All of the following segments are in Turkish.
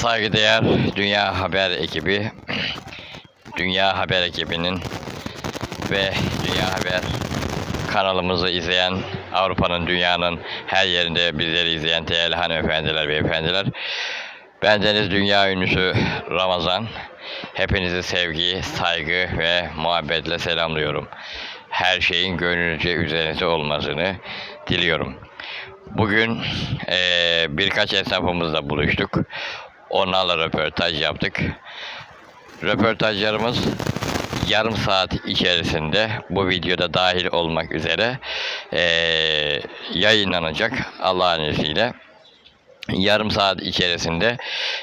Saygıdeğer Dünya Haber ekibi, Dünya Haber ekibinin ve Dünya Haber kanalımızı izleyen, Avrupa'nın, dünyanın her yerinde bizleri izleyen değerli hanımefendiler, beyefendiler. Bendeniz dünya ünlüsü Ramazan. Hepinizi sevgi, saygı ve muhabbetle selamlıyorum. Her şeyin gönlünüzce üzerinize olmasını diliyorum. Bugün eee, birkaç esnafımızla buluştuk. Onlarla röportaj yaptık. Röportajlarımız yarım saat içerisinde bu videoda dahil olmak üzere eee, yayınlanacak Allah'ın izniyle. Yarım saat içerisinde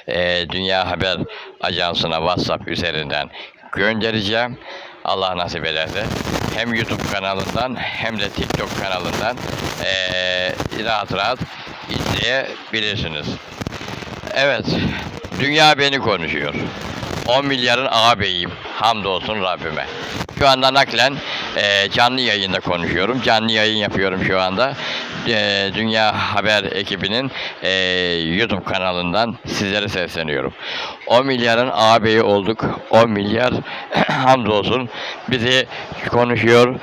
eee, Dünya Haber Ajansı'na WhatsApp üzerinden göndereceğim. Allah nasip ederse hem YouTube kanalından hem de TikTok kanalından eee, rahat rahat izleyebilirsiniz. Evet, dünya beni konuşuyor. 10 milyarın ağabeyiyim. Hamdolsun Rabbime. Şu anda naklen eee, canlı yayında konuşuyorum. Canlı yayın yapıyorum şu anda. Eee, Dünya Haber ekibinin eee, YouTube kanalından sizlere sesleniyorum. 10 milyarın ağabeyi olduk. 10 milyar hamdolsun bizi konuşuyor,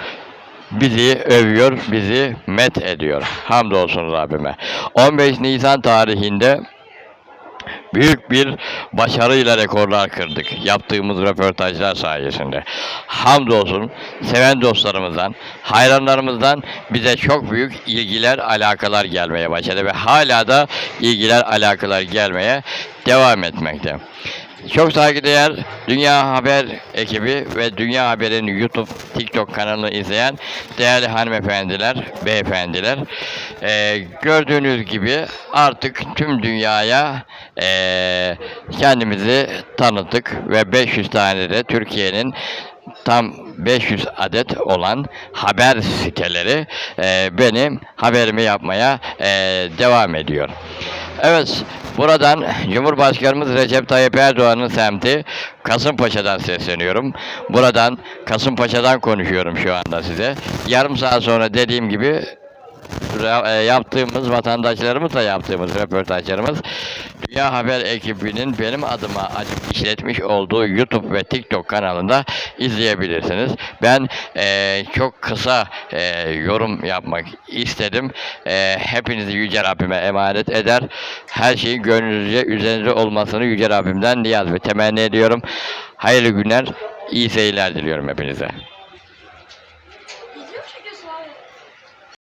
bizi övüyor, bizi met ediyor. Hamdolsun Rabbime. 15 Nisan tarihinde büyük bir başarıyla rekorlar kırdık yaptığımız röportajlar sayesinde. Hamdolsun seven dostlarımızdan, hayranlarımızdan bize çok büyük ilgiler, alakalar gelmeye başladı ve hala da ilgiler, alakalar gelmeye devam etmekte. Çok saygıdeğer Dünya Haber ekibi ve Dünya Haber'in YouTube, TikTok kanalını izleyen değerli hanımefendiler, beyefendiler. eee, gördüğünüz gibi artık tüm dünyaya eee, kendimizi tanıttık ve 500 tane de Türkiye'nin tam 500 adet olan haber siteleri eee, benim haberimi yapmaya eee, devam ediyor. Evet, buradan Cumhurbaşkanımız Recep Tayyip Erdoğan'ın semti Kasımpaşa'dan sesleniyorum. Buradan Kasımpaşa'dan konuşuyorum şu anda size. Yarım saat sonra dediğim gibi yaptığımız vatandaşlarımızla yaptığımız röportajlarımız Dünya Haber ekibinin benim adıma açıp işletmiş olduğu YouTube ve TikTok kanalında izleyebilirsiniz. Ben e, çok kısa e, yorum yapmak istedim. E, hepinizi Yüce Rabbime emanet eder. Her şeyin gönlünüzce üzerinize olmasını Yüce Rabbimden niyaz ve temenni ediyorum. Hayırlı günler, iyi seyirler diliyorum hepinize.